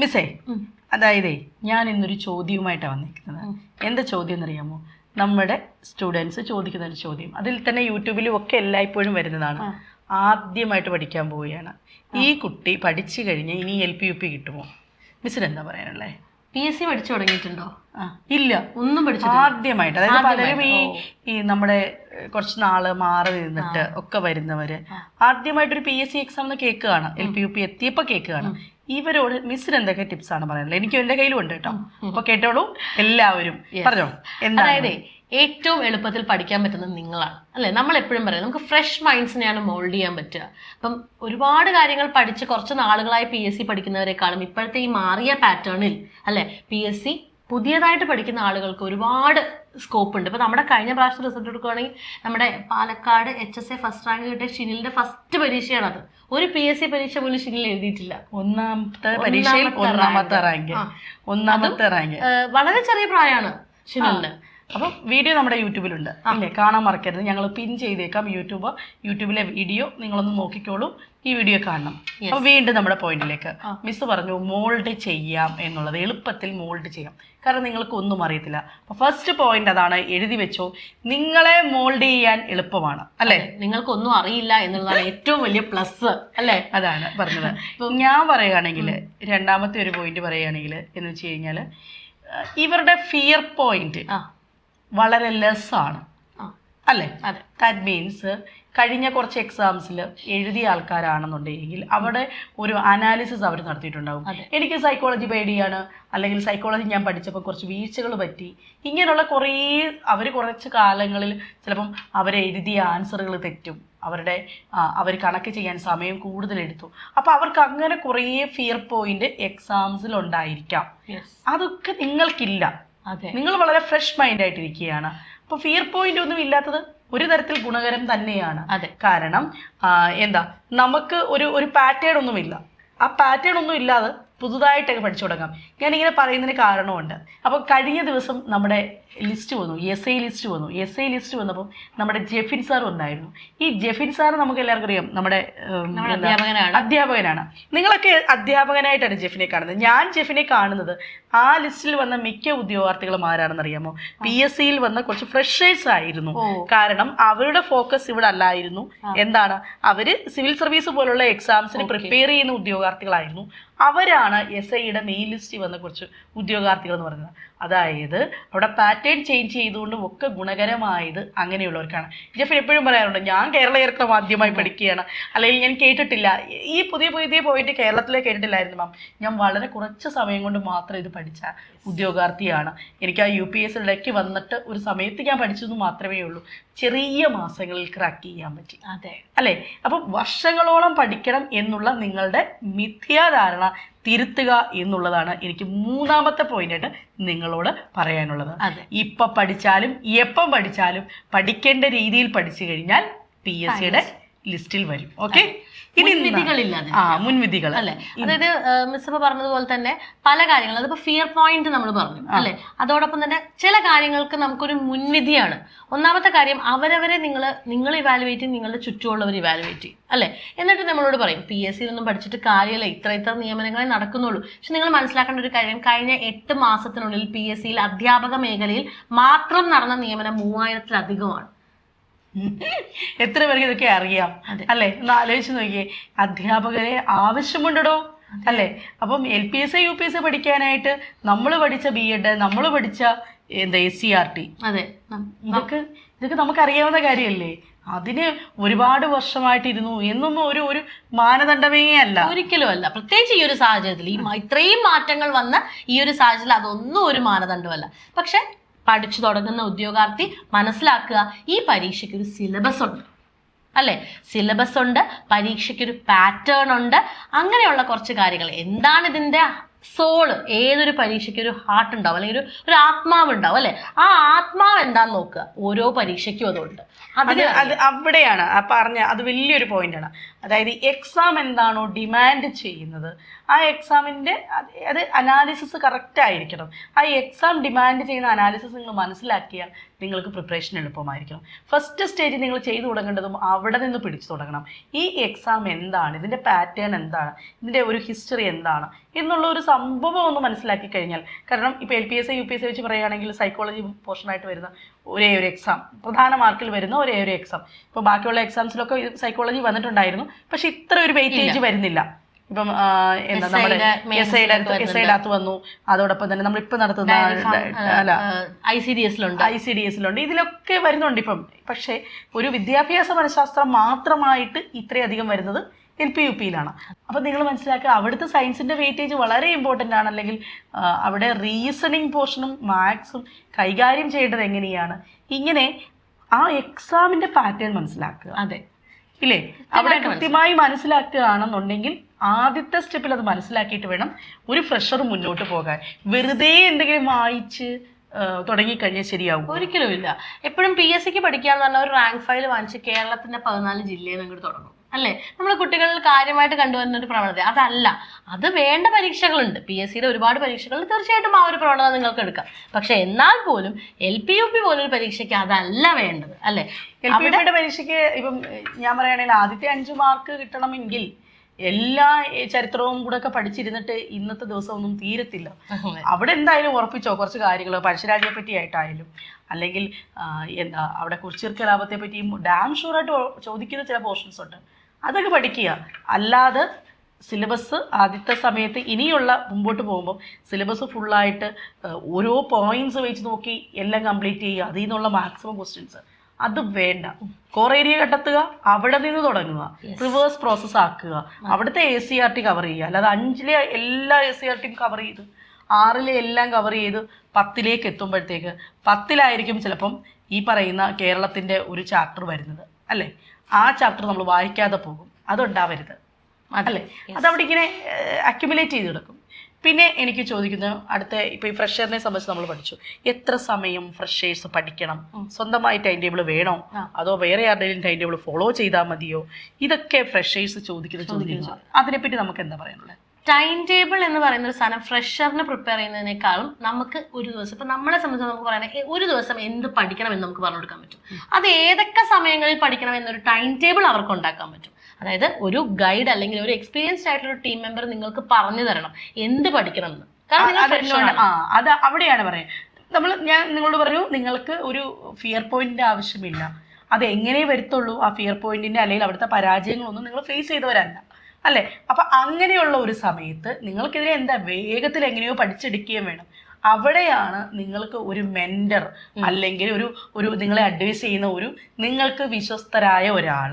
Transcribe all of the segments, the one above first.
മിസ്സേ അതായതേ ഞാൻ ഇന്നൊരു ചോദ്യവുമായിട്ടാണ് വന്നിരിക്കുന്നത്. എന്താ ചോദ്യം എന്നറിയാമോ നമ്മുടെ സ്റ്റുഡൻസ് ചോദിക്കുന്ന ഒരു ചോദ്യം. അതിൽ തന്നെ യൂട്യൂബിലും ഒക്കെ എല്ലായ്പ്പോഴും വരുന്നതാണ്. ആദ്യമായിട്ട് പഠിക്കാൻ പോവുകയാണ്. ഈ കുട്ടി പഠിച്ചു കഴിഞ്ഞ് ഇനി എൽ പി യു പി കിട്ടുമോ? മിസ്സിന് എന്താ പറയാനുള്ളത് പി എസ് സി പഠിച്ചു തുടങ്ങിയിട്ടുണ്ടോ? ഇല്ല ഒന്നും പഠിച്ചു ആദ്യമായിട്ട് അതായത് പലരും ഈ ഈ നമ്മുടെ കുറച്ച് നാൾ മാറി നിന്നിട്ട് ഒക്കെ വരുന്നവര് ആദ്യമായിട്ടൊരു പി എസ് സി എക്സാം കേൾക്കുകയാണ്. എൽ പി യു പി എത്തിയപ്പോ കേൾക്കുകയാണ്. ഇവരോട് മിസ്സിന് എന്തൊക്കെ ടിപ്സ് ആണ് പറയാനുള്ളത്? എനിക്ക് എന്റെ കയ്യിലും ഉണ്ട് കേട്ടോ. അപ്പൊ കേട്ടോളൂ. എല്ലാവരും. പറഞ്ഞോ? അതായത് ഏറ്റവും എളുപ്പത്തിൽ പഠിക്കാൻ പറ്റുന്നത് നിങ്ങളാണ്. അല്ലെ? നമ്മൾ എപ്പോഴും പറയാം നമുക്ക് ഫ്രഷ് മൈൻഡ്സിനെയാണ് മോൾഡ് ചെയ്യാൻ പറ്റുക. അപ്പം ഒരുപാട് കാര്യങ്ങൾ പഠിച്ച് കുറച്ച് നാളുകളായി പി എസ് സി പഠിക്കുന്നവരെക്കാളും ഇപ്പോഴത്തെ ഈ മാറിയ പാറ്റേണിൽ അല്ലെ? പി എസ് സി പുതിയതായിട്ട് പഠിക്കുന്ന ആളുകൾക്ക് ഒരുപാട് സ്കോപ്പ് ഉണ്ട്. ഇപ്പൊ നമ്മുടെ കഴിഞ്ഞ പ്രാവശ്യം റിസൾട്ട് എടുക്കുകയാണെങ്കിൽ നമ്മുടെ Palakkad H S A first rank കിട്ടിയ ഷിനിലിന്റെ ഫസ്റ്റ് പരീക്ഷയാണത്. ഒരു പി എസ് സി പരീക്ഷ പോലും ഷിനിൽ എഴുതിയിട്ടില്ല. ഒന്നാമത്തെ പരീക്ഷയിൽ ഒന്നാമത്തെ റാങ്ക് ഒന്നാമത്തെ റാങ്ക് വളരെ ചെറിയ പ്രായമാണ് ഷിനിലിന്. അപ്പം വീഡിയോ നമ്മുടെ യൂട്യൂബിലുണ്ട്. അല്ലേ കാണാൻ മറക്കരുത്. ഞങ്ങൾ പിൻ ചെയ്തേക്കാം യൂട്യൂബ്. യൂട്യൂബിലെ വീഡിയോ നിങ്ങളൊന്ന് നോക്കിക്കോളൂ. ഈ വീഡിയോ കാണണം. അപ്പോൾ വീണ്ടും നമ്മുടെ പോയിന്റിലേക്ക് മിസ് പറഞ്ഞു മോൾഡ് ചെയ്യാം എന്നുള്ളത്. എളുപ്പത്തിൽ മോൾഡ് ചെയ്യാം. കാരണം നിങ്ങൾക്ക് ഒന്നും അറിയത്തില്ല. അപ്പോൾ ഫസ്റ്റ് പോയിന്റ് അതാണ് എഴുതി വെച്ചോ. നിങ്ങളെ മോൾഡ് ചെയ്യാൻ എളുപ്പമാണ്. അല്ലേ? നിങ്ങൾക്ക് ഒന്നും അറിയില്ല എന്നുള്ളതാണ് ഏറ്റവും വലിയ പ്ലസ് അല്ലേ? അതാണ് പറഞ്ഞത്. ഞാൻ പറയുകയാണെങ്കിൽ രണ്ടാമത്തെ ഒരു പോയിന്റ് പറയുകയാണെങ്കിൽ എന്ന് വെച്ച് കഴിഞ്ഞാൽ ഇവരുടെ ഫിയർ പോയിന്റ് വളരെ ലെസ് ആണ്. ആ. അല്ലേ? ദാറ്റ് മീൻസ് കഴിഞ്ഞ കുറച്ച് എക്സാംസിൽ എഴുതിയ ആൾക്കാരാണെന്നുണ്ടെങ്കിൽ അവിടെ ഒരു അനാലിസിസ് അവർ നടത്തിയിട്ടുണ്ടാവും. എനിക്ക് സൈക്കോളജി പേടിയാണ്. അല്ലെങ്കിൽ സൈക്കോളജി ഞാൻ പഠിച്ചപ്പോൾ കുറച്ച് വീഴ്ചകൾ പറ്റി. ഇങ്ങനെയുള്ള കുറേ അവർ കുറച്ച് കാലങ്ങളിൽ ചിലപ്പം അവരെഴുതിയ ആൻസറുകൾ തെറ്റും. അവരുടെ അവർ കണക്ക് ചെയ്യാൻ സമയം കൂടുതലെടുത്തു അപ്പോൾ അവർക്ക് അങ്ങനെ കുറേ ഫിയർ പോയിന്റ് എക്സാംസിൽ ഉണ്ടായിരിക്കാം. യെസ് അതൊക്കെ നിങ്ങൾക്കില്ല. നിങ്ങൾ വളരെ ഫ്രഷ് മൈൻഡ് ആയിട്ടിരിക്കുകയാണ്. അപ്പൊ ഫിയർ പോയിന്റ് ഒന്നും ഇല്ലാത്തത് ഒരു തരത്തിൽ ഗുണകരം തന്നെയാണ്. അതെ. കാരണം എന്താ നമുക്ക് ഒരു ഒരു പാറ്റേൺ ഒന്നുമില്ല. ആ പാറ്റേൺ ഒന്നും ഇല്ലാതെ പുതുതായിട്ടൊക്കെ പഠിച്ചു തുടങ്ങാം. ഞാനിങ്ങനെ പറയുന്നതിന് കാരണമുണ്ട്. അപ്പോൾ കഴിഞ്ഞ ദിവസം നമ്മുടെ ലിസ്റ്റ് വന്നു എസ് ഐ ലിസ്റ്റ് വന്നു. എസ് ഐ ലിസ്റ്റ് വന്നപ്പോൾ നമ്മുടെ ജെഫിൻ സാർ ഉണ്ടായിരുന്നു ഈ ജെഫിൻ സാർ നമുക്ക് എല്ലാവർക്കും അറിയാം നമ്മുടെ അധ്യാപകനാണ്. നിങ്ങളൊക്കെ അധ്യാപകനായിട്ടാണ് ജെഫിനെ കാണുന്നത്. ഞാൻ ജെഫിനെ കാണുന്നത് ആ ലിസ്റ്റിൽ വന്ന മിക്ക ഉദ്യോഗാർത്ഥികളും ആരാണെന്ന് അറിയാമോ പി എസ് സിയിൽ വന്ന കുറച്ച് ഫ്രഷേഴ്സ് ആയിരുന്നു. കാരണം അവരുടെ ഫോക്കസ് ഇവിടെ അല്ലായിരുന്നു. എന്താണ്? അവർ സിവിൽ സർവീസ് പോലുള്ള എക്സാംസിന് പ്രിപ്പയർ ചെയ്യുന്ന ഉദ്യോഗാർത്ഥികളായിരുന്നു. അവരാണ് എസ് ഐയുടെ മെയിൻ ലിസ്റ്റിൽ വന്ന കുറച്ച് ഉദ്യോഗാർത്ഥികൾ എന്ന് പറയുന്നത്. അതായത് അവിടെ പാറ്റേൺ ചേഞ്ച് ചെയ്തുകൊണ്ടും ഒക്കെ ഗുണകരമായത് അങ്ങനെയുള്ളവർക്കാണ്. ജെഫ് എപ്പോഴും പറയാറുണ്ട് ഞാൻ കേരള ചരിത്രം ആദ്യമായി പഠിക്കുകയാണ്. അല്ലെങ്കിൽ ഞാൻ കേട്ടിട്ടില്ല. ഈ പുതിയ പുതിയ പോയിട്ട് കേരളത്തിലേക്ക് കേട്ടിട്ടില്ലായിരുന്നു മാം ഞാൻ വളരെ കുറച്ച് സമയം കൊണ്ട് മാത്രം ഇത് പഠിച്ച ഉദ്യോഗാർത്ഥിയാണ്. എനിക്ക് ആ യു പി എസ് ഇടയ്ക്ക് വന്നിട്ട് ഒരു സമയത്ത് ഞാൻ പഠിച്ചെന്ന് മാത്രമേ ഉള്ളൂ. ചെറിയ മാസങ്ങളിൽ ക്രാക്ക് ചെയ്യാൻ പറ്റി. അതെ. അല്ലേ? അപ്പം വർഷങ്ങളോളം പഠിക്കണം എന്നുള്ള നിങ്ങളുടെ മിഥ്യാധാരണ തിരുത്തുക എന്നുള്ളതാണ് എനിക്ക് മൂന്നാമത്തെ പോയിന്റായിട്ട് നിങ്ങളോട് പറയാനുള്ളത്. ഇപ്പം പഠിച്ചാലും എപ്പം പഠിച്ചാലും പഠിക്കേണ്ട രീതിയിൽ പഠിച്ചു കഴിഞ്ഞാൽ പി എസ് സിയുടെ ലിസ്റ്റിൽ വരും. ഓക്കെ മുൻവിധികളില്ലാതെ. ആ മുൻവിധികൾ. അല്ലെ? അതായത് പറഞ്ഞതുപോലെ തന്നെ പല കാര്യങ്ങൾ അതിപ്പോ ഫിയർ പോയിന്റ് നമ്മൾ പറഞ്ഞു അല്ലെ? അതോടൊപ്പം തന്നെ ചില കാര്യങ്ങൾക്ക് നമുക്കൊരു മുൻവിധിയാണ്. ഒന്നാമത്തെ കാര്യം അവരവരെ നിങ്ങൾ നിങ്ങൾ ഇവാലുവേറ്റ് ചെയ്യും നിങ്ങളുടെ ചുറ്റുമുള്ളവർ ഇവാലുവേറ്റ് ചെയ്യും അല്ലെ? എന്നിട്ട് നമ്മളോട് പറയും പി എസ് സിയിലൊന്നും പഠിച്ചിട്ട് കാര്യമില്ല ഇത്ര ഇത്ര നിയമനങ്ങളെ നടക്കുന്നുള്ളൂ. പക്ഷെ നിങ്ങൾ മനസ്സിലാക്കേണ്ട ഒരു കാര്യം കഴിഞ്ഞ എട്ട് മാസത്തിനുള്ളിൽ പി എസ് സിയിൽ അധ്യാപക മേഖലയിൽ മാത്രം നടന്ന നിയമനം മൂവായിരത്തിലധികമാണ്. എത്ര പേർക്ക് ഇതൊക്കെ അറിയാം? അല്ലെ? ഒന്ന് ആലോചിച്ച് നോക്കിയേ. അധ്യാപകരെ ആവശ്യമുണ്ടോ അല്ലെ? അപ്പം L P S U P S പഠിക്കാനായിട്ട് നമ്മൾ പഠിച്ച ബി എഡ് നമ്മൾ പഠിച്ച എന്താ എസ് സി ആർ ടി അതെ. ഇതൊക്കെ ഇതൊക്കെ നമുക്ക് അറിയാവുന്ന കാര്യമല്ലേ? അതിന് ഒരുപാട് വർഷമായിട്ടിരുന്നു എന്നൊന്നും ഒരു ഒരു മാനദണ്ഡമേ അല്ല. ഒരിക്കലും അല്ല. പ്രത്യേകിച്ച് ഈ ഒരു സാഹചര്യത്തിൽ ഈ ഇത്രയും മാറ്റങ്ങൾ വന്ന ഈ ഒരു സാഹചര്യത്തിൽ അതൊന്നും ഒരു മാനദണ്ഡമല്ല. പക്ഷെ പഠിച്ചു തുടങ്ങുന്ന ഉദ്യോഗാർത്ഥി മനസ്സിലാക്കുക ഈ പരീക്ഷയ്ക്ക് ഒരു സിലബസ് ഉണ്ട്. അല്ലെ? സിലബസ് ഉണ്ട് പരീക്ഷയ്ക്ക് ഒരു പാറ്റേൺ ഉണ്ട് അങ്ങനെയുള്ള കുറച്ച് കാര്യങ്ങൾ. എന്താണ് ഇതിന്റെ സോൾ ഏതൊരു പരീക്ഷയ്ക്ക് ഒരു ഹാർട്ട് ഉണ്ടാവും അല്ലെങ്കിൽ ഒരു ഒരു ആത്മാവ് ഉണ്ടാവും അല്ലെ? ആ ആത്മാവ് എന്താന്ന് നോക്കുക. ഓരോ പരീക്ഷയ്ക്കും അതുണ്ട്. അത് അത് അവിടെയാണ് ആ പറഞ്ഞ അത് വലിയൊരു പോയിന്റാണ് അതായത് എക്സാം എന്താണോ ഡിമാൻഡ് ചെയ്യുന്നത് ആ എക്സാമിന്റെ അത് അനാലിസിസ് കറക്റ്റ് ആയിരിക്കണം. ആ എക്സാം ഡിമാൻഡ് ചെയ്യുന്ന അനാലിസിസ് നിങ്ങൾ മനസ്സിലാക്കിയാൽ നിങ്ങൾക്ക് പ്രിപ്പറേഷൻ എളുപ്പമായിരിക്കണം. ഫസ്റ്റ് സ്റ്റേജ് നിങ്ങൾ ചെയ്തു തുടങ്ങേണ്ടതും അവിടെ നിന്ന് പിടിച്ചു തുടങ്ങണം. ഈ എക്സാം എന്താണ്? ഇതിന്റെ പാറ്റേൺ എന്താണ്? ഇതിന്റെ ഒരു ഹിസ്റ്ററി എന്താണ്? എന്നുള്ള ഒരു സംഭവം ഒന്ന് മനസ്സിലാക്കി കഴിഞ്ഞാൽ കാരണം ഇപ്പോൾ L P S U P S വെച്ച് പറയുകയാണെങ്കിൽ സൈക്കോളജി പോർഷനായിട്ട് വരുന്ന ഒരേ ഒരു എക്സാം പ്രധാന മാർക്കിൽ വരുന്ന ഒരേ ഒരു എക്സാം ഇപ്പോൾ ബാക്കിയുള്ള എക്സാംസിലൊക്കെ സൈക്കോളജി വന്നിട്ടുണ്ടായിരുന്നു. പക്ഷെ ഇത്ര ഒരു വെയിറ്റേജ് വരുന്നില്ല. ഇപ്പം എന്താ നമ്മുടെ main എസ് ഐ ഇതിനകത്ത് എസ് ഐയുടെ അകത്ത് വന്നു. അതോടൊപ്പം തന്നെ നമ്മളിപ്പോൾ നടത്തുന്ന അല്ല ഐ സി ഡി എസിലുണ്ട് ഐ സി ഡി എസിലുണ്ട് ഇതിലൊക്കെ വരുന്നുണ്ട് ഇപ്പം. പക്ഷേ ഒരു വിദ്യാഭ്യാസ മനഃശാസ്ത്രം മാത്രമായിട്ട് ഇത്രയധികം വരുന്നത് എൽ പി യു പിയിലാണ് അപ്പം നിങ്ങൾ മനസ്സിലാക്കുക അവിടുത്തെ സയൻസിന്റെ വെയിറ്റേജ് വളരെ ഇമ്പോർട്ടന്റ് ആണ്. അല്ലെങ്കിൽ അവിടെ റീസണിങ് പോർഷനും മാത്സും കൈകാര്യം ചെയ്യേണ്ടത് എങ്ങനെയാണ്? ഇങ്ങനെ ആ എക്സാമിന്റെ പാറ്റേൺ മനസ്സിലാക്കുക. അതെ. ഇല്ലേ? അവിടെ കൃത്യമായി മനസ്സിലാക്കുകയാണെന്നുണ്ടെങ്കിൽ ആദ്യത്തെ സ്റ്റെപ്പിൽ അത് മനസ്സിലാക്കിയിട്ട് വേണം ഒരു ഫ്രഷർ മുന്നോട്ട് പോകാൻ. വെറുതെ എന്തെങ്കിലും വായിച്ച് തുടങ്ങിക്കഴിഞ്ഞാൽ ശരിയാവും. ഒരിക്കലും ഇല്ല. എപ്പോഴും പി എസ് സിക്ക് പഠിക്കാന്ന് പറഞ്ഞാൽ ഒരു റാങ്ക് ഫയൽ വാങ്ങിച്ച് കേരളത്തിന്റെ പതിനാല് ജില്ലയിൽ നിന്ന് തുടങ്ങും. അല്ലേ? നമ്മൾ കുട്ടികളിൽ കാര്യമായിട്ട് കണ്ടുവരുന്ന ഒരു പ്രവണത. അതല്ല. അത് വേണ്ട പരീക്ഷകളുണ്ട്. പി എസ് സിയുടെ ഒരുപാട് പരീക്ഷകളിൽ തീർച്ചയായിട്ടും ആ ഒരു പ്രവണത നിങ്ങൾക്ക് എടുക്കാം. പക്ഷെ എന്നാൽ പോലും എൽ പി യു പി പോലൊരു പരീക്ഷയ്ക്ക് അതല്ല വേണ്ടത്. അല്ലേ? എൽ പി യുടെ പരീക്ഷയ്ക്ക് ഇപ്പം ഞാൻ പറയുകയാണെങ്കിൽ ആദ്യത്തെ അഞ്ച് മാർക്ക് കിട്ടണമെങ്കിൽ എല്ലാ ചരിത്രവും കൂടെ ഒക്കെ പഠിച്ചിരുന്നിട്ട് ഇന്നത്തെ ദിവസം ഒന്നും തീരത്തില്ല അവിടെ എന്തായാലും ഉറപ്പിച്ചോ കുറച്ച് കാര്യങ്ങൾ? പഴശ്ശിരാജയെ പറ്റി ആയിട്ടായാലും അല്ലെങ്കിൽ എന്താ അവിടെ കുറിച്ചിർക്കലാപത്തെ പറ്റിയും ഡാം ഷുവറായിട്ട് ചോദിക്കുന്ന ചില പോർഷൻസ് ഉണ്ട്. അതൊക്കെ പഠിക്കുക. അല്ലാതെ സിലബസ് ആദ്യത്തെ സമയത്ത് ഇനിയുള്ള മുമ്പോട്ട് പോകുമ്പോൾ സിലബസ് ഫുള്ളായിട്ട് ഓരോ പോയിന്റ്സ് വെച്ച് നോക്കി എല്ലാം കംപ്ലീറ്റ് ചെയ്യുക. അതിൽ നിന്നുള്ള മാക്സിമം ക്വസ്റ്റ്യൻസ് അത് വേണ്ട. കോർ ഏരിയ കണ്ടെത്തുക അവിടെ നിന്ന് തുടങ്ങുക. റിവേഴ്സ് പ്രോസസ്സ് ആക്കുക. അവിടുത്തെ A C R T cover ചെയ്യുക. അല്ലാതെ അഞ്ചിലെ എല്ലാ എ സി ആർ ടിയും കവർ ചെയ്ത് ആറിലെ എല്ലാം കവർ ചെയ്ത് പത്തിലേക്ക് എത്തുമ്പോഴത്തേക്ക് പത്തിലായിരിക്കും ചിലപ്പം ഈ പറയുന്ന കേരളത്തിന്റെ ഒരു ചാപ്റ്റർ വരുന്നത്. അല്ലേ? ആ ചാപ്റ്റർ നമ്മൾ വായിക്കാതെ പോകും. അതുണ്ടാവരുത്. അല്ലേ? അതവിടെ ഇങ്ങനെ അക്യുമുലേറ്റ് ചെയ്ത് കിടക്കും പിന്നെ എനിക്ക് ചോദിക്കുന്നത് അടുത്ത ഇപ്പോൾ ഈ ഫ്രഷറിനെ സംബന്ധിച്ച് നമ്മൾ പഠിച്ചു. എത്ര സമയം ഫ്രഷേഴ്സ് പഠിക്കണം? സ്വന്തമായി ടൈം ടേബിൾ വേണോ? അതോ വേറെ ആരുടെയും ടൈം ടേബിൾ ഫോളോ ചെയ്താൽ മതിയോ? ഇതൊക്കെ ഫ്രഷേഴ്സ് ചോദിക്കുന്ന ചോദ്യങ്ങൾ അതിനെപ്പറ്റി നമുക്ക് എന്താ പറയാനുള്ളത്? ടൈം ടേബിൾ എന്ന് പറയുന്ന ഒരു സാധനം ഫ്രഷറിന് പ്രിപ്പയർ ചെയ്യുന്നതിനേക്കാളും നമുക്ക് ഒരു ദിവസം ഇപ്പൊ നമ്മളെ സംബന്ധിച്ച് നമുക്ക് പറയുന്നത് ഒരു ദിവസം എന്ത് പഠിക്കണം എന്ന് നമുക്ക് പറഞ്ഞു കൊടുക്കാൻ പറ്റും. അത് ഏതൊക്കെ സമയങ്ങളിൽ പഠിക്കണം എന്നൊരു ടൈം ടേബിൾ അവർക്ക് ഉണ്ടാക്കാൻ പറ്റും. അതായത് ഒരു ഗൈഡ് അല്ലെങ്കിൽ ഒരു എക്സ്പീരിയൻസ്ഡ് ആയിട്ടുള്ള ഒരു ടീം മെമ്പർ നിങ്ങൾക്ക് പറഞ്ഞു തരണം എന്ത് പഠിക്കണം എന്ന് കാരണം അത് അവിടെയാണ് പറയുന്നത് നമ്മൾ ഞാൻ നിങ്ങളോട് പറഞ്ഞു നിങ്ങൾക്ക് ഒരു ഫിയർ പോയിന്റിന്റെ ആവശ്യമില്ല. അത് എങ്ങനെ വരുത്തുള്ളൂ? ആ ഫിയർ പോയിന്റിന്റെ അല്ലെങ്കിൽ അവിടുത്തെ പരാജയങ്ങളൊന്നും നിങ്ങൾ ഫേസ് ചെയ്തവരല്ല. അല്ലേ? അപ്പൊ അങ്ങനെയുള്ള ഒരു സമയത്ത് നിങ്ങൾക്കെതിരെ എന്താ വേഗത്തിൽ എങ്ങനെയോ പഠിച്ചെടുക്കുകയും വേണം. അവിടെയാണ് നിങ്ങൾക്ക് ഒരു മെന്റർ അല്ലെങ്കിൽ ഒരു ഒരു നിങ്ങളെ അഡ്വൈസ് ചെയ്യുന്ന ഒരു നിങ്ങൾക്ക് വിശ്വസ്തരായ ഒരാൾ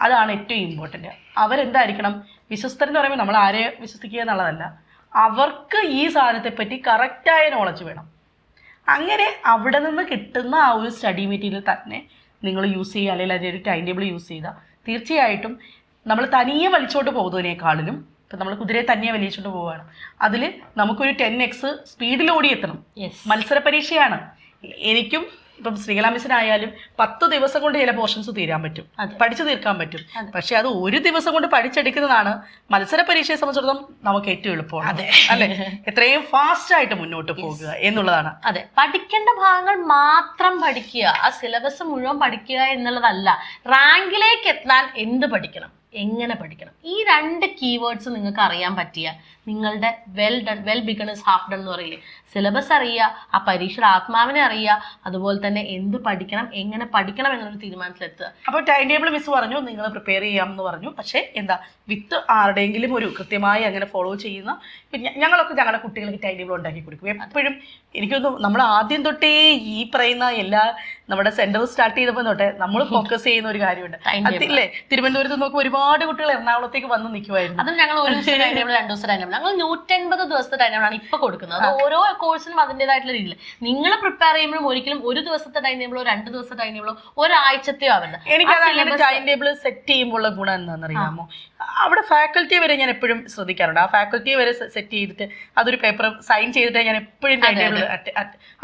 അതാണ് ഏറ്റവും ഇമ്പോർട്ടന്റ് അവരെന്തായിരിക്കണം? വിശ്വസ്തർ എന്ന് പറയുമ്പോൾ നമ്മൾ ആരെ വിശ്വസിക്കുക എന്നുള്ളതല്ല. അവർക്ക് ഈ സാധനത്തെ പറ്റി കറക്റ്റായ നോളജ് വേണം. അങ്ങനെ അവിടെ നിന്ന് കിട്ടുന്ന ആ ഒരു സ്റ്റഡി മെറ്റീരിയൽ തന്നെ നിങ്ങൾ യൂസ് ചെയ്യുക. അല്ലെങ്കിൽ അതിന്റെ ഒരു ടൈം ടേബിൾ യൂസ് ചെയ്താൽ തീർച്ചയായിട്ടും നമ്മൾ തനിയെ വലിച്ചോട്ട് പോകുന്നതിനേക്കാളിലും ഇപ്പം നമ്മൾ കുതിരയെ തനിയെ വലിച്ചോട്ട് പോവുകയാണ്. അതിൽ നമുക്കൊരു ടെൻ എക്സ് സ്പീഡിൽ ഓടി എത്തണം. മത്സര പരീക്ഷയാണ് എനിക്കും ഇപ്പം ശ്രീകലാ മിസ്സിനായാലും പത്ത് ദിവസം കൊണ്ട് ചില പോർഷൻസ് തീരാൻ പറ്റും. പഠിച്ചു തീർക്കാൻ പറ്റും. പക്ഷെ അത് ഒരു ദിവസം കൊണ്ട് പഠിച്ചെടുക്കുന്നതാണ് മത്സര പരീക്ഷയെ സംബന്ധിച്ചിടത്തോളം നമുക്ക് ഏറ്റവും എളുപ്പമാണ്. അല്ലെ? എത്രയും ഫാസ്റ്റ് ആയിട്ട് മുന്നോട്ട് പോകുക എന്നുള്ളതാണ്. അതെ. പഠിക്കേണ്ട ഭാഗങ്ങൾ മാത്രം പഠിക്കുക. ആ സിലബസ് മുഴുവൻ പഠിക്കുക എന്നുള്ളതല്ല. റാങ്കിലേക്ക് എത്താൻ എന്ത് പഠിക്കണം? എങ്ങനെ പഠിക്കണം? ഈ രണ്ട് കീവേഡ്സ് നിങ്ങൾക്ക് അറിയാൻ പറ്റിയ നിങ്ങളുടെ well done well beginners half done എന്ന് പറയില്ലേ? സിലബസ് അറിയുക ആ പരീക്ഷയുടെ ആത്മാവിനെ അറിയുക അതുപോലെ തന്നെ എന്ത് പഠിക്കണം എങ്ങനെ പഠിക്കണം എന്നൊരു തീരുമാനത്തിലെത്തുക. അപ്പോൾ ടൈം ടേബിൾ മിസ് പറഞ്ഞു നിങ്ങൾ പ്രിപ്പയർ ചെയ്യാം എന്ന് പറഞ്ഞു. പക്ഷേ എന്താ വിത്ത് ആരുടെയെങ്കിലും ഒരു കൃത്യമായി അങ്ങനെ ഫോളോ ചെയ്യുന്ന ഞങ്ങളൊക്കെ ഞങ്ങളുടെ കുട്ടികൾക്ക് ടൈം ടേബിൾ ഉണ്ടാക്കി കൊടുക്കും. എപ്പോഴും എനിക്കൊന്നും നമ്മൾ ആദ്യം തൊട്ടേ ഈ പറയുന്ന എല്ലാ നമ്മുടെ സെന്റർ സ്റ്റാർട്ട് ചെയ്തപ്പോൾ തൊട്ടേ നമ്മൾ ഫോക്കസ് ചെയ്യുന്ന ഒരു കാര്യമുണ്ട്. അതില്ലേ തിരുവനന്തപുരത്ത് നോക്കുമ്പോൾ ഒരുപാട് കുട്ടികൾ എറണാകുളത്തേക്ക് വന്ന് നിൽക്കുമായിരുന്നു അതും ഞങ്ങൾ ഒരു ദിവസം ടൈം ടേബിൾ രണ്ട് ദിവസം ടൈം ടേബിൾ ഞങ്ങൾ നൂറ്റൻപത് ദിവസത്തെ ടൈം ടേബിളാണ് ഇപ്പൊ കൊടുക്കുന്നത്. അത് ഓരോ കോഴ്സിനും അതിന്റെതായിട്ടുള്ള രീതിയിൽ നിങ്ങൾ പ്രിപ്പയർ ചെയ്യുമ്പോഴും ഒരിക്കലും ഒരു ദിവസത്തെ ടൈം ടേബിളോ രണ്ട് ദിവസത്തെ ടൈം ടേബിളോ ഒരാഴ്ചത്തെയോ ആവില്ല എനിക്ക് ടൈം ടേബിൾ സെറ്റ് ചെയ്യുമ്പോഴുള്ള ഗുണം എന്താണെന്നറിയാമോ? അവിടെ ഫാക്കൽറ്റി വരെ ഞാൻ എപ്പോഴും ശ്രദ്ധിക്കാറുണ്ട്. ആ ഫാക്കൽറ്റി വരെ സെറ്റ് ചെയ്തിട്ട് അതൊരു പേപ്പർ സൈൻ ചെയ്തിട്ട് ഞാൻ എപ്പോഴും ടൈം ടേബിൾ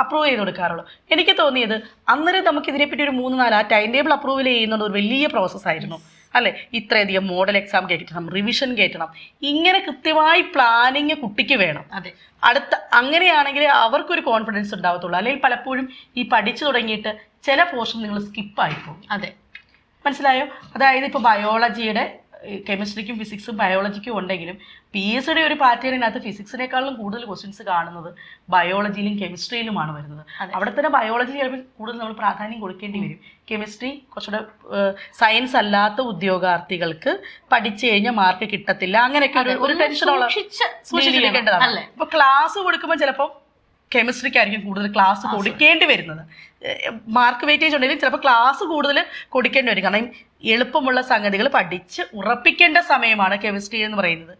അപ്രൂവ് ചെയ്ത് കൊടുക്കാറുള്ളൂ. എനിക്ക് തോന്നിയത് അന്നേരം നമുക്ക് ഇതിനെപ്പറ്റി ഒരു മൂന്ന് നാല് ആ ടൈം ടേബിൾ അപ്രൂവൽ ചെയ്യുന്നത് ഒരു വലിയ പ്രോസസ് ആയിരുന്നു. അല്ലെ? ഇത്രയധികം മോഡൽ എക്സാം കയറ്റണം റിവിഷൻ കയറ്റണം ഇങ്ങനെ കൃത്യമായി പ്ലാനിങ് കുട്ടിക്ക് വേണം. അതെ. അടുത്ത അങ്ങനെയാണെങ്കിൽ അവർക്കൊരു കോൺഫിഡൻസ് ഉണ്ടാവത്തുള്ളൂ. അല്ലെങ്കിൽ പലപ്പോഴും ഈ പഠിച്ചു തുടങ്ങിയിട്ട് ചില പോർഷൻ നിങ്ങൾ സ്കിപ്പായി പോകും അതെ. മനസ്സിലായോ? അതായത് ഇപ്പോൾ ബയോളജിയുടെ കെമിസ്ട്രിക്കും ഫിസിക്സും ബയോളജിക്കും ഉണ്ടെങ്കിലും പി എസ് സിയുടെ ഒരു പാറ്റേണിനകത്ത് ഫിസിക്സിനേക്കാളും കൂടുതൽ ക്വസ്റ്റ്യൻസ് കാണുന്നത് ബയോളജിയിലും കെമിസ്ട്രിയിലുമാണ് വരുന്നത്. അവിടെ തന്നെ ബയോളജി ചിലപ്പോൾ കൂടുതൽ നമ്മൾ പ്രാധാന്യം കൊടുക്കേണ്ടി വരും. കെമിസ്ട്രി കുറച്ചുകൂടെ സയൻസ് അല്ലാത്ത ഉദ്യോഗാർത്ഥികൾക്ക് പഠിച്ചു കഴിഞ്ഞാൽ മാർക്ക് കിട്ടത്തില്ല. അങ്ങനെയൊക്കെ ഒരു- ടെൻഷനുള്ള സൂക്ഷിച്ച് സൂക്ഷിച്ചിരിക്കേണ്ടതാണ് ഇപ്പൊ ക്ലാസ് കൊടുക്കുമ്പോൾ ചിലപ്പോൾ കെമിസ്ട്രിക്കായിരിക്കും കൂടുതൽ ക്ലാസ് കൊടുക്കേണ്ടി വരുന്നത്. മാർക്ക് വെയിറ്റേജ് ഉണ്ടെങ്കിൽ ചിലപ്പോൾ ക്ലാസ് കൂടുതൽ കൊടുക്കേണ്ടി വരും. കാരണം എളുപ്പമുള്ള സംഗതികൾ പഠിച്ച് ഉറപ്പിക്കേണ്ട സമയമാണ് കെമിസ്ട്രി എന്ന് പറയുന്നത്.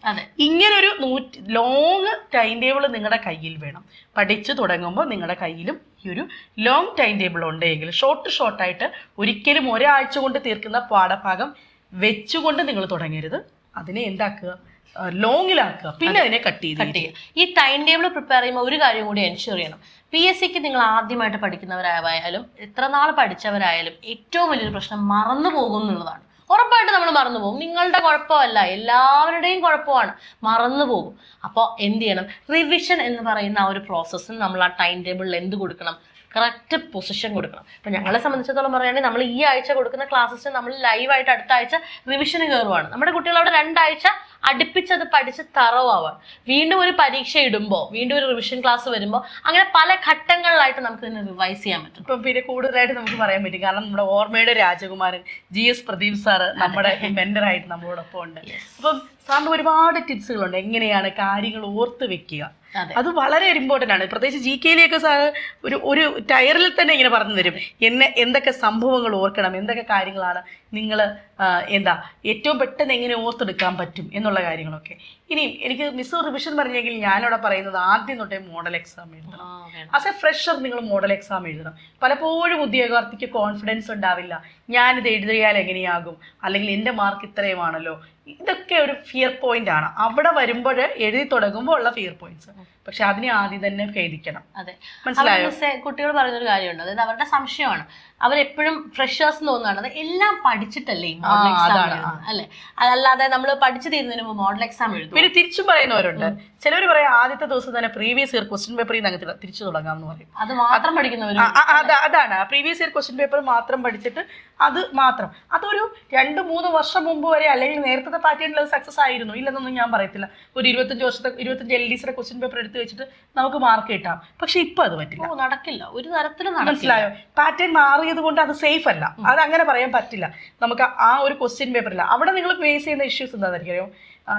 ഇങ്ങനൊരു നൂറ്റി ലോങ് ടൈം ടേബിൾ നിങ്ങളുടെ കയ്യിൽ വേണം. പഠിച്ചു തുടങ്ങുമ്പോൾ നിങ്ങളുടെ കയ്യിലും ഈ ഒരു ലോങ് ടൈം ടേബിൾ ഉണ്ടെങ്കിൽ ഷോർട്ട് ഷോർട്ടായിട്ട് ഒരിക്കലും ഒരാഴ്ച കൊണ്ട് തീർക്കുന്ന പാഠഭാഗം വെച്ചുകൊണ്ട് നിങ്ങൾ തുടങ്ങരുത്. അതിനെ എന്താക്കുക? ലോങ്ങിലാക്കുക. പിന്നെ അതിനെ കട്ട് ചെയ്ത് കട്ട് ചെയ്യുക. ഈ ടൈം ടേബിൾ പ്രിപ്പയർ ചെയ്യുമ്പോൾ ഒരു കാര്യം കൂടി എൻഷുർ ചെയ്യണം. പി എസ് സിക്ക് നിങ്ങൾ ആദ്യമായിട്ട് പഠിക്കുന്നവരായാലും എത്ര നാൾ പഠിച്ചവരായാലും ഏറ്റവും വലിയൊരു പ്രശ്നം മറന്നു പോകും എന്നുള്ളതാണ്. ഉറപ്പായിട്ട് നമ്മൾ മറന്നു പോകും. നിങ്ങളുടെ കുഴപ്പമല്ല. എല്ലാവരുടെയും കുഴപ്പമാണ്. മറന്നു പോകും. അപ്പോൾ എന്ത് ചെയ്യണം? റിവിഷൻ എന്ന് പറയുന്ന ആ ഒരു പ്രോസസ്സിന് നമ്മൾ ആ ടൈം ടേബിളിൽ എന്ത് കൊടുക്കണം. കറക്റ്റ് പൊസിഷൻ കൊടുക്കണം. ഇപ്പൊ ഞങ്ങളെ സംബന്ധിച്ചിടത്തോളം പറയുകയാണെങ്കിൽ നമ്മൾ ഈ ആഴ്ച കൊടുക്കുന്ന ക്ലാസ്സസ് നമ്മൾ ലൈവായിട്ട് അടുത്ത ആഴ്ച റിവിഷന് കയറുവാണ് നമ്മുടെ കുട്ടികൾ അവിടെ രണ്ടാഴ്ച അടുപ്പിച്ചത് പഠിച്ച് തറവാവാൻ വീണ്ടും ഒരു പരീക്ഷ ഇടുമ്പോൾ വീണ്ടും ഒരു റിവിഷൻ ക്ലാസ് വരുമ്പോൾ അങ്ങനെ പല ഘട്ടങ്ങളിലായിട്ട് നമുക്ക് ഇതിനെ റിവൈസ് ചെയ്യാൻ പറ്റും. ഇപ്പം പിന്നെ കൂടുതലായിട്ട് നമുക്ക് പറയാൻ പറ്റും. കാരണം നമ്മുടെ ഓർമ്മയുടെ രാജകുമാരൻ ജി എസ് പ്രദീപ് സാറ് നമ്മുടെ മെന്ററായിട്ട് നമ്മളോടൊപ്പം ഉണ്ട്. അപ്പം സാറിന് ഒരുപാട് ടിപ്സുകളുണ്ട്. എങ്ങനെയാണ് കാര്യങ്ങൾ ഓർത്ത് വെക്കുക. അത്. വളരെ ഇമ്പോർട്ടന്റ് ആണ്. പ്രത്യേകിച്ച് ജി കെയിലേക്ക് സാറ് ഒരു ഒരു ടയറിൽ തന്നെ ഇങ്ങനെ പറഞ്ഞു തരും. എന്നെ എന്തൊക്കെ സംഭവങ്ങൾ ഓർക്കണം എന്തൊക്കെ കാര്യങ്ങളാണ് നിങ്ങൾ എന്താ ഏറ്റവും പെട്ടെന്ന് എങ്ങനെ ഓർത്തെടുക്കാൻ പറ്റും എന്നുള്ള കാര്യങ്ങളൊക്കെ. ഇനിയും എനിക്ക് മിസ് റിവിഷൻ പറഞ്ഞെങ്കിൽ ഞാനിവിടെ പറയുന്നത് ആദ്യം തൊട്ടേ മോഡൽ എക്സാം എഴുതണം. ആസ് എ ഫ്രഷർ നിങ്ങൾ മോഡൽ എക്സാം എഴുതണം. പലപ്പോഴും ഉദ്യോഗാർത്ഥിക്ക് കോൺഫിഡൻസ് ഉണ്ടാവില്ല. ഞാനിത് എഴുതിയാൽ എങ്ങനെയാകും? അല്ലെങ്കിൽ എന്റെ മാർക്ക് ഇത്രയുമാണല്ലോ. ഇതൊക്കെ ഒരു ഫിയർ പോയിന്റ് ആണ്. അവിടെ വരുമ്പോൾ എഴുതി തുടങ്ങുമ്പോൾ ഉള്ള ഫിയർ പോയിന്റ്സ് പക്ഷെ അതിനെ ആദ്യം തന്നെ ഭേദിക്കണം. അതെ. മനസ്സിലായോ? കുട്ടികൾ പറയുന്ന ഒരു കാര്യമുണ്ട്. അതായത് അവരുടെ സംശയമാണ്. അവരെപ്പോഴും ഫ്രഷേഴ്സ് എന്ന് തോന്നുകയാണ് അത് എല്ലാം പഠിച്ചിട്ടല്ലേ ഈ മോഡൽ എക്സാം അല്ലെ? അതല്ലാതെ നമ്മൾ പഠിച്ചു തീരുന്നതിന് മുമ്പ് മോഡൽ എക്സാം എഴുതും പിന്നെ തിരിച്ചും പറയുന്നവരുണ്ട്. ചിലവർ പറയാം ആദ്യത്തെ ദിവസം തന്നെ പ്രീവിയസ് ഇയർ ക്വസ്റ്റ്യൻ പേപ്പർ തിരിച്ചു തുടങ്ങാം എന്ന് പറയും. അത് മാത്രം ആ, അതാണ്. പ്രീവിയസ് ഇയർ ക്വസ്റ്റ്യൻ പേപ്പർ മാത്രം പഠിച്ചിട്ട് അത് മാത്രം. അതൊരു രണ്ട് മൂന്ന് വർഷം മുമ്പ് വരെ അല്ലെങ്കിൽ നേരത്തെ പാറ്റേണിൽ അത് സക്സസ് ആയിരുന്നു. ഇല്ലെന്നൊന്നും ഞാൻ പറയത്തില്ല. ഒരു ഇരുപത്തഞ്ച് വർഷത്തെ ഇരുപത്തഞ്ച് എൽ ഡി സിയുടെ ക്വസ്റ്റ്യൻ പേപ്പർ എടുത്ത് വെച്ചിട്ട് നമുക്ക് മാർക്ക് കിട്ടാം. പക്ഷെ ഇപ്പൊ അത് പറ്റില്ല. ഓ നടക്കില്ല. ഒരു തരത്തിലും മനസ്സിലായോ? പാറ്റേൺ മാറിയത് കൊണ്ട് അത് സേഫ് അല്ല. അത് അങ്ങനെ പറയാൻ പറ്റില്ല. നമുക്ക് ആ ഒരു ക്വസ്റ്റ്യൻ പേപ്പറില്ല അവിടെ നിങ്ങൾ ഫേസ് ചെയ്യുന്ന ഇഷ്യൂസ് എന്താണെന്നറിയോ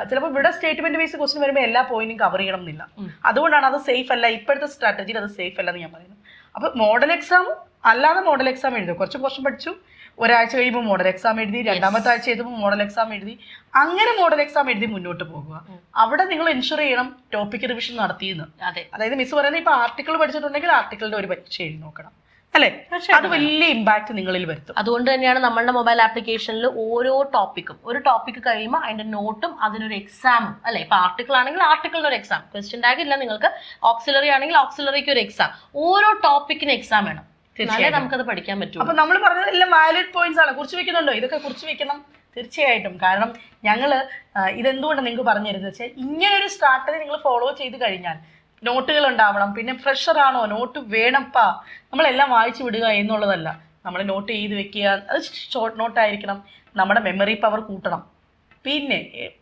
ചിലപ്പോൾ ഇവിടെ സ്റ്റേറ്റ്മെന്റ് ബേസ് ക്വസ്റ്റ്യൻ വരുമ്പോൾ എല്ലാ പോയിന്റും കവർ ചെയ്യണം എന്നില്ല. അതുകൊണ്ടാണ് അത് സേഫ് അല്ല. ഇപ്പോഴത്തെ സ്ട്രാറ്റജിയിൽ അത് സേഫ് അല്ലെന്ന് ഞാൻ പറയുന്നു അപ്പോൾ മോഡൽ എക്സാം അല്ലാതെ മോഡൽ എക്സാം എഴുതും കുറച്ച് പോർഷൻ പഠിച്ചു. ഒരാഴ്ച കഴിയുമ്പോൾ മോഡൽ എക്സാം എഴുതി. രണ്ടാമത്തെ ആഴ്ച എഴുതുമ്പോൾ മോഡൽ എക്സാം എഴുതി. അങ്ങനെ മോഡൽ എക്സാം എഴുതി മുന്നോട്ട് പോകുക. അവിടെ നിങ്ങൾ എൻഷുർ ചെയ്യണം ടോപ്പിക് റിവിഷൻ നടത്തിയെന്ന്. അതെ. അതായത് മിസ് പറയുന്നത് ഇപ്പൊ ആർട്ടിക്കിൾ പഠിച്ചിട്ടുണ്ടെങ്കിൽ ആർട്ടിക്കിളിന്റെ ഒരു പരീക്ഷ എഴുതി നോക്കണം. അല്ലെ? അത് വലിയ ഇമ്പാക്ട് നിങ്ങളിൽ വരുത്തും. അതുകൊണ്ട് തന്നെയാണ് നമ്മളുടെ മൊബൈൽ ആപ്ലിക്കേഷനിൽ ഓരോ ടോപ്പിക്കും ഒരു ടോപ്പിക്ക് കഴിയുമ്പോൾ അതിന്റെ നോട്ടും അതിനൊരു എക്സാമും അല്ലെ? ഇപ്പൊ ആർട്ടിക്കിൾ ആണെങ്കിൽ ആർട്ടിക്കിളിന് ഒരു എക്സാം ക്വസ്റ്റ്യൻ ടാഗ് ഇല്ല നിങ്ങൾക്ക് ഓക്സിലറി ആണെങ്കിൽ ഓക്സിലറിക്ക് ഒരു എക്സാം ഓരോ ടോപ്പിക്കിന് എക്സാം വേണം. നമുക്കത് പഠിക്കാൻ പറ്റും അപ്പൊ നമ്മൾ പറഞ്ഞതെല്ലാം വാലിഡ് പോയിന്റ്സ് ആണ്. കുറിച്ച് വെക്കുന്നുണ്ടോ? ഇതൊക്കെ കുറിച്ച് വെക്കണം. തീർച്ചയായിട്ടും. കാരണം ഞങ്ങൾ ഇതെന്തുകൊണ്ട് നിങ്ങൾക്ക് പറഞ്ഞു തരുന്നത് വെച്ചാൽ ഇങ്ങനെ ഒരു സ്ട്രാറ്റജി നിങ്ങൾ ഫോളോ ചെയ്ത് കഴിഞ്ഞാൽ നോട്ടുകൾ ഉണ്ടാവണം പിന്നെ ഫ്രഷർ ആണോ? നോട്ട് വേണപ്പാ. നമ്മളെല്ലാം വായിച്ചു വിടുക എന്നുള്ളതല്ല. നമ്മൾ നോട്ട് ചെയ്ത് വെക്കുക. അത് ഷോർട്ട് നോട്ട് ആയിരിക്കണം. നമ്മുടെ മെമ്മറി പവർ കൂട്ടണം. പിന്നെ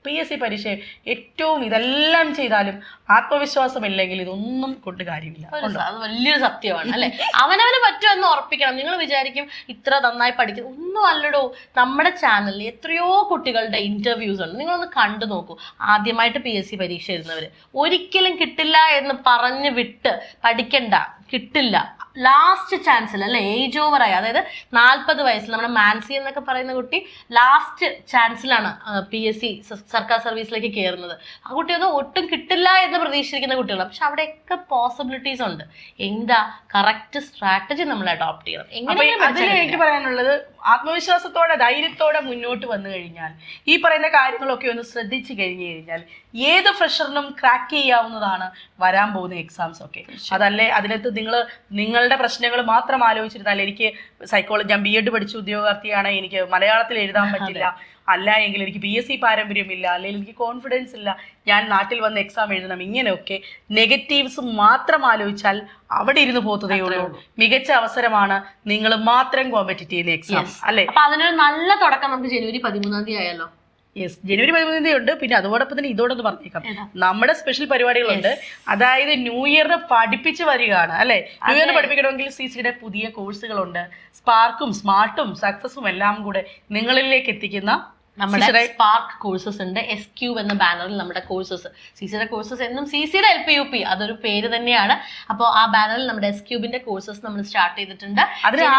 പി എസ് സി പരീക്ഷ ഏറ്റവും ഇതെല്ലാം ചെയ്താലും ആത്മവിശ്വാസം ഇല്ലെങ്കിൽ ഇതൊന്നും കൊണ്ട് കാര്യമില്ല. അത് വലിയൊരു സത്യമാണ് അല്ലെ? അവനവന് പറ്റുമെന്ന് ഉറപ്പിക്കണം. നിങ്ങൾ വിചാരിക്കും ഇത്ര നന്നായി പഠിക്കും ഒന്നും അല്ലടോ. നമ്മുടെ ചാനലിൽ എത്രയോ കുട്ടികളുടെ ഇന്റർവ്യൂസ് ഉണ്ട്. നിങ്ങളൊന്ന് കണ്ടു നോക്കൂ. ആദ്യമായിട്ട് പി എസ് സി പരീക്ഷ എഴുതുന്നവർ ഒരിക്കലും കിട്ടില്ല എന്ന് പറഞ്ഞു വിട്ട് പഠിക്കണ്ട. കിട്ടില്ല. ലാസ്റ്റ് ചാൻസിൽ അല്ലെ? ഏജ് ഓവർ ആയി. അതായത് നാൽപ്പത് വയസ്സിൽ നമ്മുടെ മാൻസി എന്നൊക്കെ പറയുന്ന കുട്ടി ലാസ്റ്റ് ചാൻസിലാണ് പി എസ് സി സർക്കാർ സർവീസിലേക്ക് കയറുന്നത് ആ കുട്ടി അത് ഒട്ടും കിട്ടില്ല എന്ന് പ്രതീക്ഷിച്ചിരിക്കുന്ന കുട്ടികളാണ്. പക്ഷെ അവിടെയൊക്കെ പോസിബിലിറ്റീസ് ഉണ്ട്. എന്താ കറക്റ്റ് സ്ട്രാറ്റജി നമ്മൾ അഡോപ്റ്റ് ചെയ്യണം. എങ്ങനെയാണ് എനിക്ക് പറയാനുള്ളത് ആത്മവിശ്വാസത്തോടെ ധൈര്യത്തോടെ മുന്നോട്ട് വന്നു കഴിഞ്ഞാൽ ഈ പറയുന്ന കാര്യങ്ങളൊക്കെ ഒന്ന് ശ്രദ്ധിച്ചു കഴിഞ്ഞു കഴിഞ്ഞാൽ ഏത് ഫ്രഷറിനും ക്രാക്ക് ചെയ്യാവുന്നതാണ് വരാൻ പോകുന്ന എക്സാംസ് ഒക്കെ. അതല്ലേ അതിനകത്ത് നിങ്ങൾ നിങ്ങളുടെ പ്രശ്നങ്ങൾ മാത്രം ആലോചിച്ചിരുന്നാൽ എനിക്ക് സൈക്കോളജി ഞാൻ ബി എഡ് പഠിച്ച ഉദ്യോഗാർത്ഥിയാണ് എനിക്ക് മലയാളത്തിൽ എഴുതാൻ പറ്റില്ല. അല്ല എങ്കിൽ എനിക്ക് പി എസ് സി പാരമ്പര്യമില്ല അല്ലെങ്കിൽ എനിക്ക് കോൺഫിഡൻസ് ഇല്ല. ഞാൻ നാട്ടിൽ വന്ന് എക്സാം എഴുതണം. ഇങ്ങനെയൊക്കെ നെഗറ്റീവ്സ് മാത്രം ആലോചിച്ചാൽ അവിടെ ഇരുന്ന് പോത്തതേ ഉള്ളൂ. മികച്ച അവസരമാണ് നിങ്ങൾ മാത്രം ചെയ്യുന്ന എക്സാം അല്ലെ? അപ്പൊ അതിനൊരു നല്ല തുടക്കം നമുക്ക് ജനുവരി പതിമൂന്നാം തീയതി ആയല്ലോ. യെസ് ജനുവരി പതിമൂന്നാം തീയതി ഉണ്ട്. പിന്നെ അതോടൊപ്പം തന്നെ ഇതോടൊന്ന് പറഞ്ഞേക്കാം. നമ്മുടെ സ്പെഷ്യൽ പരിപാടികളുണ്ട്. അതായത് ന്യൂ ഇയറിനെ പഠിപ്പിച്ച് വരികയാണ് അല്ലെ? ന്യൂ ഇയറിനെ പഠിപ്പിക്കണമെങ്കിൽ സി സിയുടെ പുതിയ കോഴ്സുകളുണ്ട് സ്പാർക്കും സ്മാർട്ടും സക്സസും എല്ലാം കൂടെ നിങ്ങളിലേക്ക് എത്തിക്കുന്ന നമ്മുടെ സ്പാർക്ക് കോഴ്സസ് ഉണ്ട്. എസ് ക്യൂ എന്ന ബാനറിൽ നമ്മുടെ കോഴ്സസ് സി സിയുടെ കോഴ്സസ് എന്നും സി സിയുടെ എൽ പി യു പി അതൊരു പേര് തന്നെയാണ്. അപ്പോൾ ആ ബാനറിൽ നമ്മുടെ എസ് ക്യൂബിന്റെ കോഴ്സസ് നമ്മൾ സ്റ്റാർട്ട് ചെയ്തിട്ടുണ്ട്.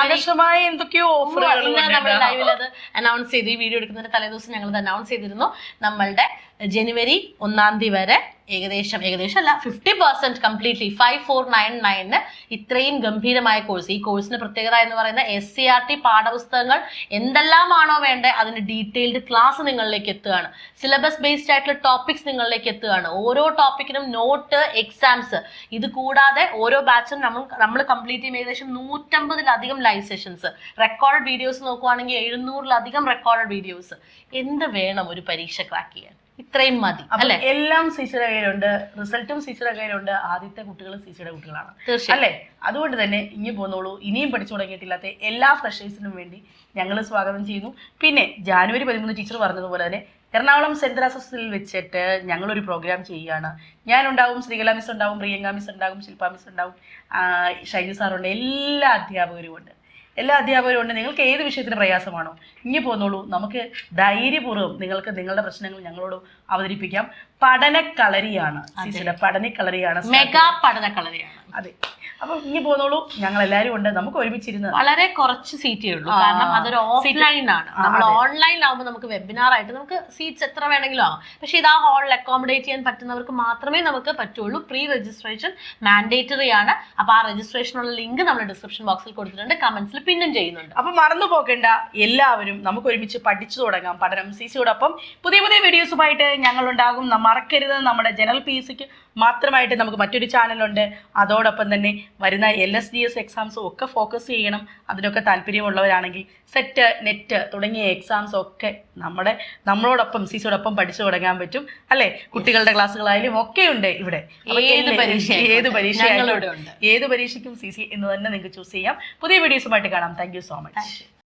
ആകർഷമായ എന്തൊക്കെയോ ഓഫറുകൾ നമ്മൾ ലൈവിൽ അത് അനൗൺസ് ചെയ്തു ഈ വീഡിയോ എടുക്കുന്നതിന്റെ തലേദിവസം ഞങ്ങൾ അത് അനൗൺസ് ചെയ്തിരുന്നു. നമ്മളുടെ ജനുവരി ഒന്നാം തീയതി വരെ ഏകദേശം ഏകദേശം അല്ല fifty percent completely five four nine nine ഇത്രയും ഗംഭീരമായ കോഴ്സ് ഈ കോഴ്സിന്റെ പ്രത്യേകത എന്ന് പറയുന്ന എസ് സി ആർ ടി പാഠപുസ്തകങ്ങൾ എന്തെല്ലാമാണോ വേണ്ടത് അതിന് ഡീറ്റെയിൽഡ് ക്ലാസ് നിങ്ങളിലേക്ക് എത്തുകയാണ്. സിലബസ് ബേസ്ഡ് ആയിട്ടുള്ള ടോപ്പിക്സ് നിങ്ങളിലേക്ക് എത്തുകയാണ്. ഓരോ ടോപ്പിക്കിനും നോട്ട് എക്സാംസ് ഇത് കൂടാതെ ഓരോ ബാച്ചും നമ്മൾ നമ്മൾ കംപ്ലീറ്റ് ചെയ്യുമ്പോൾ ഏകദേശം നൂറ്റമ്പതിലധികം ലൈവ് സെഷൻസ് റെക്കോർഡ് വീഡിയോസ് നോക്കുവാണെങ്കിൽ എഴുന്നൂറിലധികം റെക്കോർഡ് വീഡിയോസ് എന്ത് വേണം ഒരു പരീക്ഷ ക്രാക്ക് ചെയ്യാൻ? ഇത്രയും മതി അല്ലെ? എല്ലാം സിസിയുടെ കയ്യിലുണ്ട് റിസൾട്ടും സിസിയുടെ കയ്യിലുണ്ട് ആദ്യത്തെ കുട്ടികൾ സിസിയുടെ കുട്ടികളാണ്. അല്ലെ? അതുകൊണ്ട് തന്നെ ഇനി പോന്നോളൂ ഇനിയും പഠിച്ചു തുടങ്ങിയിട്ടില്ലാത്ത എല്ലാ ഫ്രഷേഴ്സിനും വേണ്ടി ഞങ്ങൾ സ്വാഗതം ചെയ്യുന്നു. പിന്നെ ജാനുവരി പതിമൂന്ന് ടീച്ചർ പറഞ്ഞതുപോലെ തന്നെ എറണാകുളം സെൻട്രൽ അസോസിൽ വെച്ചിട്ട് ഞങ്ങളൊരു പ്രോഗ്രാം ചെയ്യുകയാണ്. ഞാനുണ്ടാവും ശ്രീകല മിസ് ഉണ്ടാവും പ്രിയങ്ക മിസ് ഉണ്ടാവും ശില്പ മിസ് ഉണ്ടാവും ഷൈജു സാറുണ്ട് എല്ലാ അധ്യാപകരും ഉണ്ട്. എല്ലാ അധ്യാപകരും ഉണ്ട്. നിങ്ങൾക്ക് ഏത് വിഷയത്തിന് പ്രയാസമാണോ ഇനി പോന്നോളൂ. നമുക്ക് ധൈര്യപൂർവം നിങ്ങൾക്ക് നിങ്ങളുടെ പ്രശ്നങ്ങൾ ഞങ്ങളോട് അവതരിപ്പിക്കാം. പഠനക്കളരിയാണ്. സിസിയുടെ പഠനക്കളരിയാണ്. മെഗാ പഠന കളരിയാണ് അതെ. അപ്പൊ ഇനി പോന്നോളൂ. ഞങ്ങൾ എല്ലാരും ഉണ്ട്. നമുക്ക് ഒരുമിച്ചിരുന്ന് വളരെ കുറച്ച് സീറ്റേ ഉള്ളൂ. കാരണം അതൊരു. ഓഫ്ലൈൻ ആണ്. നമ്മൾ ഓൺലൈൻ ഓൺലൈനിലാവുമ്പോൾ നമുക്ക് വെബിനാർ ആയിട്ട് നമുക്ക് സീറ്റ്സ് എത്ര വേണമെങ്കിലും ആവാം. പക്ഷെ ഇത് ആ ഹാളിൽ അക്കോമഡേറ്റ് ചെയ്യാൻ പറ്റുന്നവർക്ക് മാത്രമേ നമുക്ക് പറ്റുള്ളൂ. പ്രീ രജിസ്ട്രേഷൻ മാൻഡേറ്ററി ആണ്. അപ്പൊ ആ രജിസ്ട്രേഷനുള്ള ലിങ്ക് നമ്മൾ ഡിസ്ക്രിപ്ഷൻ ബോക്സിൽ കൊടുത്തിട്ടുണ്ട്. കമന്റ്സിൽ പിന്നും ചെയ്യുന്നുണ്ട്. അപ്പൊ മറന്നു പോകേണ്ട. എല്ലാവരും നമുക്ക് ഒരുമിച്ച് പഠിച്ചു തുടങ്ങാം. പഠനം സി സിയോടൊപ്പം പുതിയ പുതിയ വീഡിയോസുമായിട്ട് ഞങ്ങൾ ഉണ്ടാകും മറക്കരുത്. നമ്മുടെ ജനറൽ പി സിക്ക് മാത്രമായിട്ട് നമുക്ക് മറ്റൊരു ചാനലുണ്ട് അതോടൊപ്പം തന്നെ വരുന്ന എൽ എസ് ഡി എസ് എക്സാംസും ഒക്കെ ഫോക്കസ് ചെയ്യണം. അതിനൊക്കെ താല്പര്യമുള്ളവരാണെങ്കിൽ സെറ്റ് നെറ്റ് തുടങ്ങിയ എക്സാംസ് ഒക്കെ നമ്മുടെ നമ്മളോടൊപ്പം സി സിയോടൊപ്പം പഠിച്ചു തുടങ്ങാൻ പറ്റും. അല്ലേ? കുട്ടികളുടെ ക്ലാസ്സുകളായാലും ഒക്കെ ഉണ്ട് ഇവിടെ. ഏത് പരീക്ഷ ഏത് പരീക്ഷ ഏത് പരീക്ഷയ്ക്കും സി സി എന്ന് തന്നെ നിങ്ങൾക്ക് ചൂസ് ചെയ്യാം. പുതിയ വീഡിയോസുമായിട്ട് കാണാം. Thank so much